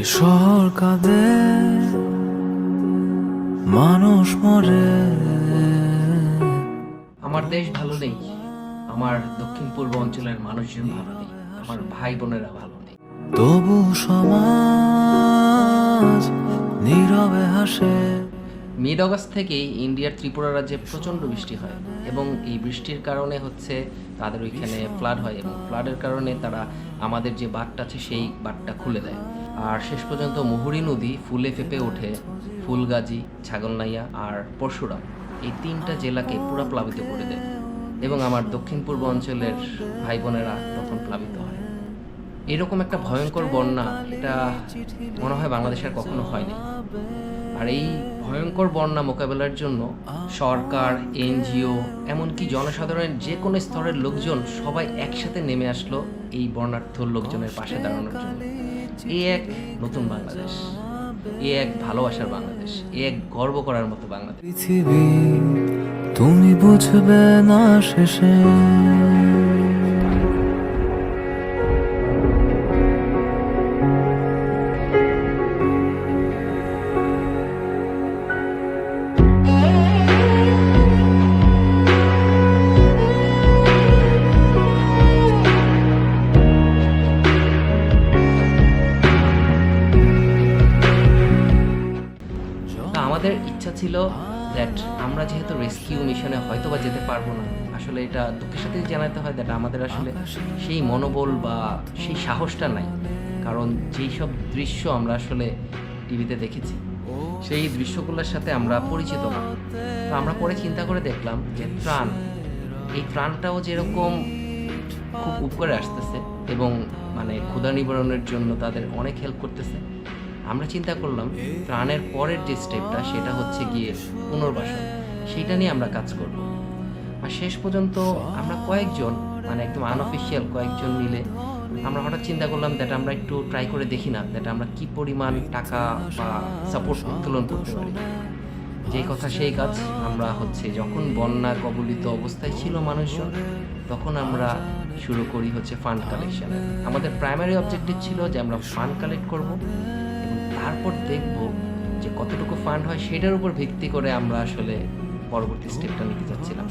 এ শহর কাঁদে মানুষ মরে। আমার দেশ ভালো নেই আমার দক্ষিণ পূর্ব অঞ্চলের মানুষজন ভালো নেই আমার ভাই বোনেরা ভালো নেই। তবু সমাজ নীরবে হাসে। মিড অগস্ট থেকেই ইন্ডিয়ার ত্রিপুরা রাজ্যে প্রচণ্ড বৃষ্টি হয় এবং এই বৃষ্টির কারণে হচ্ছে তাদের ওইখানে ফ্লাড হয়। এবং ফ্লাডের কারণে তারা আমাদের যে বাঁধটা আছে সেই বাঁধটা খুলে দেয়। আর শেষ পর্যন্ত মুহুরী নদী ফুলে ফেপে ওঠে। ফুলগাজী, ছাগলনাইয়া আর পরশুরাম এই তিনটা জেলাকে পুরো প্লাবিত করে দেয় এবং আমার দক্ষিণ পূর্ব অঞ্চলের ভাই বোনেরা তখন প্লাবিত হয়। এরকম একটা ভয়ঙ্কর বন্যা, এটা মনে হয় বাংলাদেশের কখনো হয়নি। আর এই ভয়ঙ্কর বন্যা মোকাবেলার জন্য সরকার, এনজিও, এমনকি জনসাধারণের যে কোনো স্তরের লোকজন সবাই একসাথে নেমে আসলো এই বর্ণাঢ্য লোকজনের পাশে দাঁড়ানোর জন্য। এই এক নতুন বাংলাদেশ, এ এক ভালোবাসার বাংলাদেশ, এ এক গর্ব করার মতো বাংলাদেশ। পৃথিবী, তুমি বুঝবে না শেষে। আমাদের ইচ্ছা ছিল দ্যাট আমরা যেহেতু রেস্কিউ মিশনে হয়তো বা যেতে পারব না, আসলে এটা দুঃখের সাথে জানাতে হয় দ্যাট আমাদের আসলে সেই মনোবল বা সেই সাহসটা নাই। কারণ যেই সব দৃশ্য আমরা আসলে টিভিতে দেখেছি, সেই দৃশ্যগুলোর সাথে আমরা পরিচিত না। তো আমরা পরে চিন্তা করে দেখলাম যে ত্রাণ, এই ত্রাণটাও যেরকম খুব উপকারে আসতেছে এবং মানে ক্ষুধা নিবারণের জন্য তাদের অনেক হেল্প করতেছে। আমরা চিন্তা করলাম প্রাণের পরের যে স্টেপটা সেটা হচ্ছে গিয়ে পুনর্বাসন। সেটা নিয়ে আমরা কাজ করব। আর শেষ পর্যন্ত আমরা কয়েকজন মানে একদম আনঅফিসিয়াল কয়েকজন মিলে আমরা হঠাৎ চিন্তা করলাম দ্যাট আমরা একটু ট্রাই করে দেখি না দ্যাট আমরা কি পরিমাণ টাকা বা সাপোর্ট উত্তোলন করতে পারি। যেই কথা সেই কাজ, আমরা হচ্ছে যখন বন্যা কবলিত অবস্থায় ছিল মানুষজন, তখন আমরা শুরু করি হচ্ছে ফান্ড কালেকশন আমাদের প্রাইমারি অবজেক্টিভ ছিল যে আমরা ফান্ড কালেক্ট করব। তারপর দেখব যে কতটুকু ফান্ড হয় সেটার উপর ভিত্তি করে আমরা আসলে পরবর্তী স্টেপটা নিতে চাচ্ছিলাম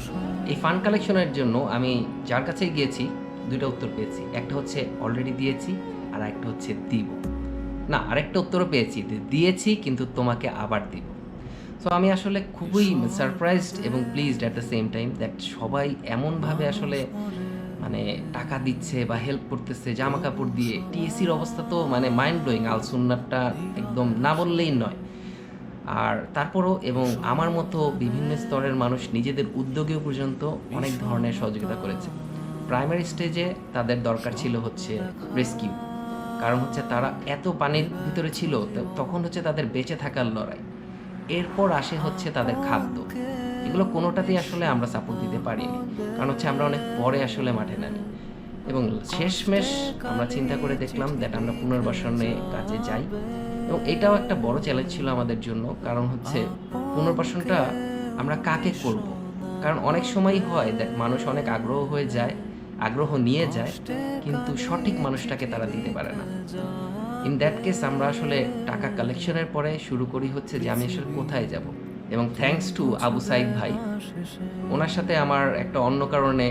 এই ফান্ড কালেকশনের জন্য আমি যার কাছেই গিয়েছি দুইটা উত্তর পেয়েছি। একটা হচ্ছে অলরেডি দিয়েছি আর একটা হচ্ছে দিব। না আরেকটা উত্তরও পেয়েছি দিয়েছি কিন্তু তোমাকে আবার দিব। সো আমি আসলে খুবই সারপ্রাইজড এবং pleased at the same time that সবাই এমনভাবে আসলে মানে টাকা দিচ্ছে বা হেল্প করতেছে জামা কাপড় দিয়ে টিএসির অবস্থা তো মানে মাইন্ড ব্লোয়িং আলসুন্নারটা একদম না বললেই নয়। আর তারপরও এবং আমার মতো বিভিন্ন স্তরের মানুষ নিজেদের উদ্যোগেও পর্যন্ত অনেক ধরনের সহযোগিতা করেছে। প্রাইমারি স্টেজে তাদের দরকার ছিল হচ্ছে রেস্কিউ কারণ হচ্ছে তারা এত পানির ভিতরে ছিল তখন হচ্ছে তাদের বেঁচে থাকার লড়াই। এরপর আসে হচ্ছে তাদের খাদ্য। এগুলো কোনোটাতেই আসলে আমরা সাপোর্ট দিতে পারিনি। কারণ হচ্ছে আমরা অনেক পরে আসলে মাঠে নামি। এবং শেষমেশ আমরা চিন্তা করে দেখলাম দ্যাট আমরা পুনর্বাসনে কাজে যাই। এবং এটাও একটা বড় চ্যালেঞ্জ ছিল আমাদের জন্য। কারণ হচ্ছে পুনর্বাসনটা আমরা কাকে করব? কারণ অনেক সময়ই হয় দ্যাট মানুষ অনেক আগ্রহ হয়ে যায়, আগ্রহ নিয়ে যায়, কিন্তু সঠিক মানুষটাকে তারা দিতে পারে না। ইন দ্যাট কেস আমরা আসলে টাকা কালেকশনের পরে শুরু করি হচ্ছে যে আমি আসলে কোথায় যাব? এবং থ্যাঙ্কস টু আবু সাইদ ভাই। ওনার সাথে আমার একটা অন্য কারণে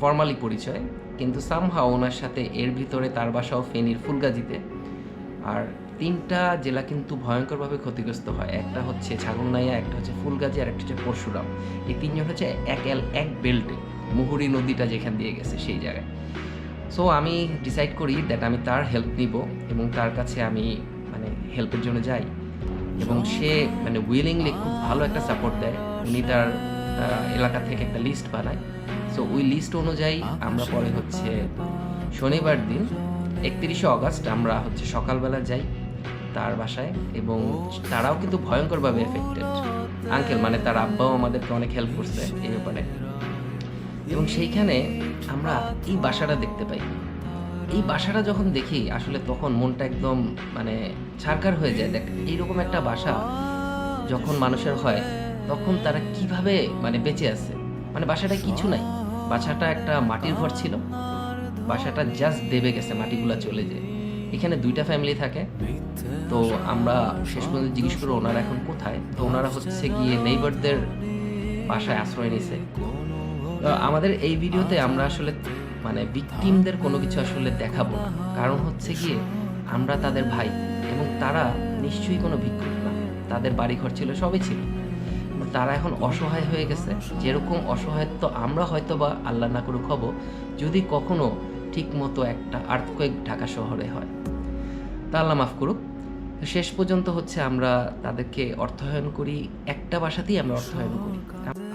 ফর্মালি পরিচয়, কিন্তু সামহাও ওনার সাথে এর ভিতরে তার বাসাও ফেনীর ফুলগাজীতে। আর তিনটা জেলা কিন্তু ভয়ঙ্করভাবে ক্ষতিগ্রস্ত হয়। একটা হচ্ছে ছাগলনাইয়া একটা হচ্ছে ফুলগাজী, আর একটা হচ্ছে পরশুরাম। এই তিনজন হচ্ছে এক এল, এক বেল্টে, মুহুরি নদীটা যেখান দিয়ে গেছে সেই জায়গায়। সো আমি ডিসাইড করি দ্যাট আমি তার হেল্প নিব এবং তার কাছে আমি মানে হেল্পের জন্য যাই। এবং সে মানে উইলিংলি খুব ভালো একটা সাপোর্ট দেয়। উনি তার এলাকা থেকে একটা লিস্ট বানায়। সো ওই লিস্ট অনুযায়ী আমরা পরে হচ্ছে শনিবার দিন, একত্রিশে অগস্ট আমরা হচ্ছে সকালবেলা যাই তার বাসায় এবং তারাও কিন্তু ভয়ঙ্করভাবে এফেক্টেড আঙ্কেল মানে তার আব্বাও আমাদেরকে অনেক হেল্প করছে এই ব্যাপারে। এবং সেইখানে আমরা এই বাসাটা দেখতে পাই। এই বাসাটা যখন দেখি, আসলে তখন মনটা একদম মানে ছারকার হয়ে যায়। দেখ, এইরকম একটা বাসা যখন মানুষের হয়, তখন তারা কীভাবে মানে বেঁচে আছে? মানে বাসাটা কিছু নাই। বাসাটা একটা মাটির ঘর ছিল। বাসাটা জাস্ট দেবে গেছে, মাটিগুলা চলে যায়। এখানে দুইটা ফ্যামিলি থাকে। তো আমরা শেষ পর্যন্ত জিজ্ঞেস করব ওনারা এখন কোথায়? তো ওনারা হচ্ছে গিয়ে নেইবারদের বাসায় আশ্রয় নিছে। আমাদের এই ভিডিওতে আমরা আসলে মানে ভিকটিমদের কোনো কিছু আসলে দেখাবো না। কারণ হচ্ছে গিয়ে আমরা তাদের ভাই এবং তারা নিশ্চয়ই কোনো ভিক্ষুক না। তাদের বাড়িঘর ছিল, সবই ছিল। তারা এখন অসহায় হয়ে গেছে। যেরকম অসহায় তো আমরা হয়তো বা আল্লাহ না করুক হব, যদি কখনো ঠিক মতো একটা আর্থকোয়েক ঢাকা শহরে হয়। তা আল্লাহ মাফ করুক। শেষ পর্যন্ত হচ্ছে আমরা তাদেরকে অর্থায়ন করি। একটা বাসাতেই আমরা অর্থায়ন করি।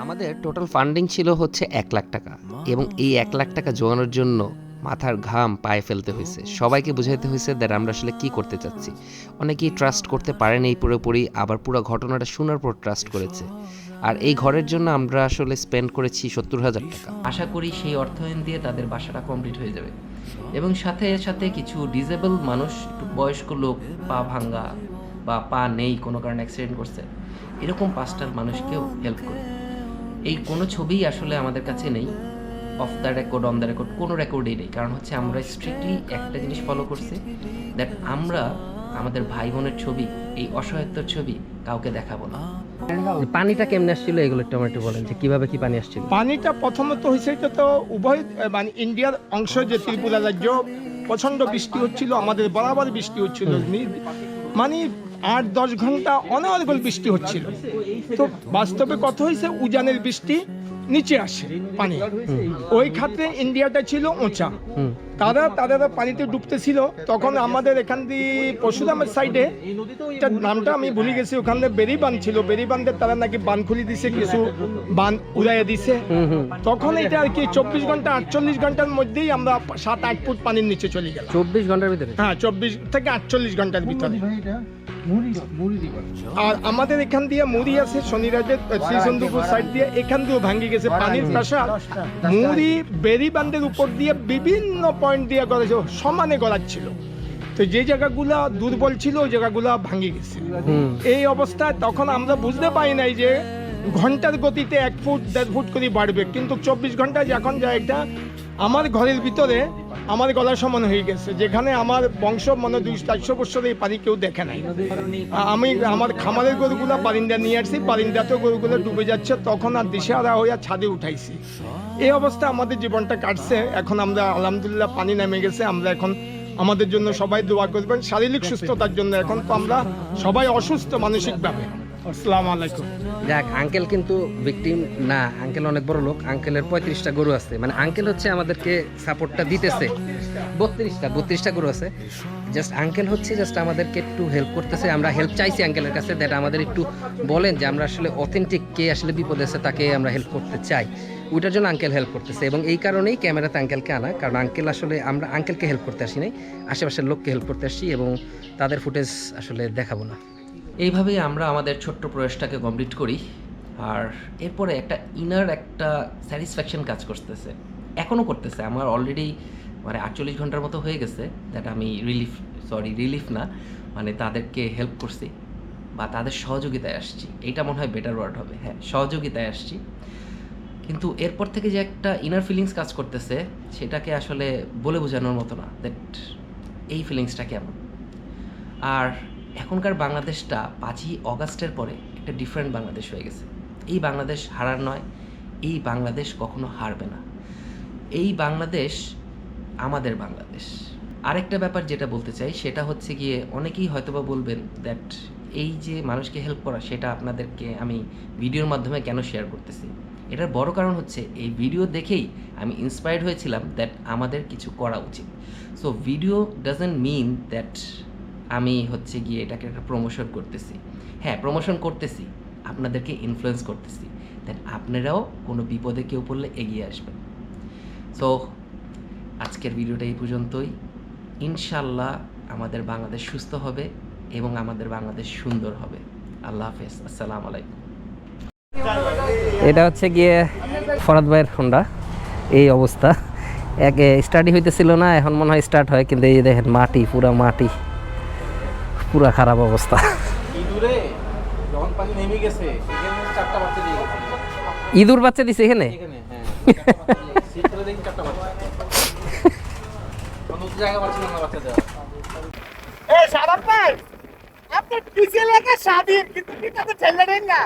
আমাদের টোটাল ফান্ডিং ছিল হচ্ছে এক লাখ টাকা এবং এই এক লাখ টাকা জোগানোর জন্য মাথার ঘাম পায়ে ফেলতে হয়েছে। সবাইকে বুঝাইতে হয়েছে দ্যাট আমরা আসলে কি করতে চাচ্ছি। অনেকেই ট্রাস্ট করতে পারেনি এই পুরোপুরি আবার পুরো ঘটনাটা শোনার পর ট্রাস্ট করেছে। আর এই ঘরের জন্য আমরা আসলে স্পেন্ড করেছি সত্তর হাজার টাকা। আশা করি সেই অর্থায়ন দিয়ে তাদের বাসাটা কমপ্লিট হয়ে যাবে। এবং সাথে সাথে কিছু ডিজেবল মানুষ বয়স্ক লোক, পা ভাঙ্গা বা পা নেই কোনো কারণে অ্যাক্সিডেন্ট করছে, এরকম পাঁচটার মানুষকেও হেল্প করি এই কোনো ছবিই আসলে আমাদের কাছে নেই। Off the record on the record কোনো রেকর্ডই নেই। কারণ হচ্ছে আমরা স্ট্রিক্টলি একটা জিনিস ফলো করছি দ্যাট আমরা আমাদের ভাই বোনের ছবি এই অসহায়ত্বর ছবি কাউকে দেখাবো না। পানিটা কেমনে আসছিল এগুলো একটু আমার একটু বলেন যে কীভাবে কি পানি আসছিল? পানিটা প্রথমত হয়েছে এটা তো উভয় মানে ইন্ডিয়ার অংশ যে ত্রিপুরা রাজ্য প্রচণ্ড বৃষ্টি হচ্ছিল আমাদের বরাবর বৃষ্টি হচ্ছিল। মানে আট দশ ঘণ্টা অনর্গল বৃষ্টি হচ্ছিল। তো বাস্তবে কত হয়েছে? উজানের বৃষ্টি নিচে আসে পানি। ওই খাতে ইন্ডিয়াটা ছিল উঁচা। তারা তারা পানিতে ডুবতেছিল তখন আমাদের এখান দিয়ে পরশুরামের সাইডে নামটা আমি ভুলে গেছি ওখানে বেরি বান ছিল। বেরি বান্ধে তারা নাকি বান খুলে দিছে কিছু বান উড়াইয়া দিছে। তখন এটা আর কি চব্বিশ ঘণ্টা আটচল্লিশ ঘণ্টার মধ্যেই আমরা সাত আট ফুট পানির নিচে চলে গেলাম। চব্বিশ ঘণ্টার ভিতরে? হ্যাঁ চব্বিশ থেকে আটচল্লিশ ঘণ্টার ভিতরে। আর আমাদের এখান দিয়ে মুড়ি আছে শনিরাজের শ্রীচন্দ্রপুর সাইড দিয়ে এখান দিয়েও ভাঙ্গি গেছে পানির প্রেশার মুড়ি বেরি বান্ধের উপর দিয়ে বিভিন্ন পয়েন্ট দিয়ে গড়েছে সমানে গড়াচ্ছিল তো যে জায়গাগুলো দুর্বল ছিল ওই জায়গাগুলো ভাঙে গেছে। এই অবস্থায় তখন আমরা বুঝতে পারি নাই যে ঘণ্টার গতিতে এক ফুট দেড় ফুট করে বাড়বে। কিন্তু চব্বিশ ঘন্টায় যখন যায় একটা আমার ঘরের ভিতরে আমার গলা সমান হয়ে গেছে। যেখানে আমার বংশ মানে দুই চারশো বছর এই পানি কেউ দেখে নাই। আমি আমার খামারের গরুগুলো পারিন্দা নিয়ে আসছি, বারিন্দাতেও গরুগুলো ডুবে যাচ্ছে, তখন আর দিশেহারা হইয়া ছাদে উঠাইছি। এই অবস্থা আমাদের জীবনটা কাটছে। এখন আমরা আলহামদুলিল্লাহ পানি নেমে গেছে, আমরা এখন আমাদের জন্য সবাই দোয়া করবেন। শারীরিক সুস্থতার জন্য এখন তো আমরা সবাই অসুস্থ মানসিকভাবে। যাক আঙ্কেল কিন্তু ভিকটিম না আঙ্কেল অনেক বড় লোক আঙ্কেলের পঁয়ত্রিশটা গরু আছে। মানে আঙ্কেল হচ্ছে আমাদেরকে সাপোর্টটা দিতেছে। বত্রিশটা বত্রিশটা গরু আছে। জাস্ট আঙ্কেল হচ্ছে জাস্ট আমাদেরকে একটু হেল্প করতেছে। আমরা হেল্প চাইছি আঙ্কেলের কাছে দ্যাট আমাদের একটু বলেন যে আমরা আসলে অথেন্টিক কে আসলে বিপদে আছে তাকে আমরা হেল্প করতে চাই। ওইটার জন্য আঙ্কেল হেল্প করতেছে এবং এই কারণেই ক্যামেরাতে আঙ্কেলকে আনা। কারণ আঙ্কেল আসলে আমরা আঙ্কেলকে হেল্প করতে আসি নাই। আশেপাশের লোককে হেল্প করতে আসছি এবং তাদের ফুটেজ আসলে দেখাবো না। এইভাবেই আমরা আমাদের ছোট্ট প্রয়াসটাকে কমপ্লিট করি। আর এরপরে একটা ইনার একটা স্যাটিসফ্যাকশন কাজ করতেছে। এখনও করতেছে। আমার অলরেডি মানে আটচল্লিশ ঘণ্টার মতো হয়ে গেছে দ্যাট আমি রিলিফ সরি রিলিফ না মানে তাদেরকে হেল্প করছি বা তাদের সহযোগিতায় আসছি। এইটা মনে হয় বেটার ওয়ার্ড হবে। হ্যাঁ সহযোগিতায় আসছি। কিন্তু এরপর থেকে যে একটা ইনার ফিলিংস কাজ করতেছে, সেটাকে আসলে বলে বোঝানোর মতো না দ্যাট এই ফিলিংসটা কেমন? আর এখনকার বাংলাদেশটা পাঁচই অগাস্টের পরে একটা ডিফারেন্ট বাংলাদেশ হয়ে গেছে। এই বাংলাদেশ হারার নয়, এই বাংলাদেশ কখনো হারবে না। এই বাংলাদেশ আমাদের বাংলাদেশ। আরেকটা ব্যাপার যেটা বলতে চাই, সেটা হচ্ছে গিয়ে অনেকেই হয়তোবা বলবেন দ্যাট এই যে মানুষকে হেল্প করা, সেটা আপনাদেরকে আমি ভিডিওর মাধ্যমে কেন শেয়ার করতেছি? এটার বড় কারণ হচ্ছে, এই ভিডিও দেখেই আমি ইন্সপায়ার্ড হয়েছিলাম দ্যাট আমাদের কিছু করা উচিত। So video doesn't mean that আমি হচ্ছে গিয়ে এটাকে একটা প্রমোশন করতেছি। হ্যাঁ প্রমোশন করতেছি, আপনাদেরকে ইনফ্লুয়েন্স করতেছি। দেন আপনারাও কোনো বিপদে কেউ পড়লে এগিয়ে আসবেন। সো আজকের ভিডিওটা এই পর্যন্তই। ইনশাল্লাহ আমাদের বাংলাদেশ সুস্থ হবে এবং আমাদের বাংলাদেশ সুন্দর হবে। আল্লাহ হাফেজ। আসসালামু আলাইকুম। এটা হচ্ছে গিয়ে ফরাদ ভাইয়ের হোন্ডা এই অবস্থা। এক স্টার্টই হইতেছিল না, এখন মনে হয় স্টার্ট হয়, কিন্তু এই দেখেন মাটি, পুরা মাটি। পুরা খারাপ অবস্থা। ইঁদুরে যখন পানি নেমে গেছে চারটা বাচ্চা দিয়ে ইঁদুর বাচ্চা দিছে এখানে? সাবান ভাই আপনার পিছিয়ে লেগে স্বাধীন কিন্তু পিতাতে ঠেলে দেন না।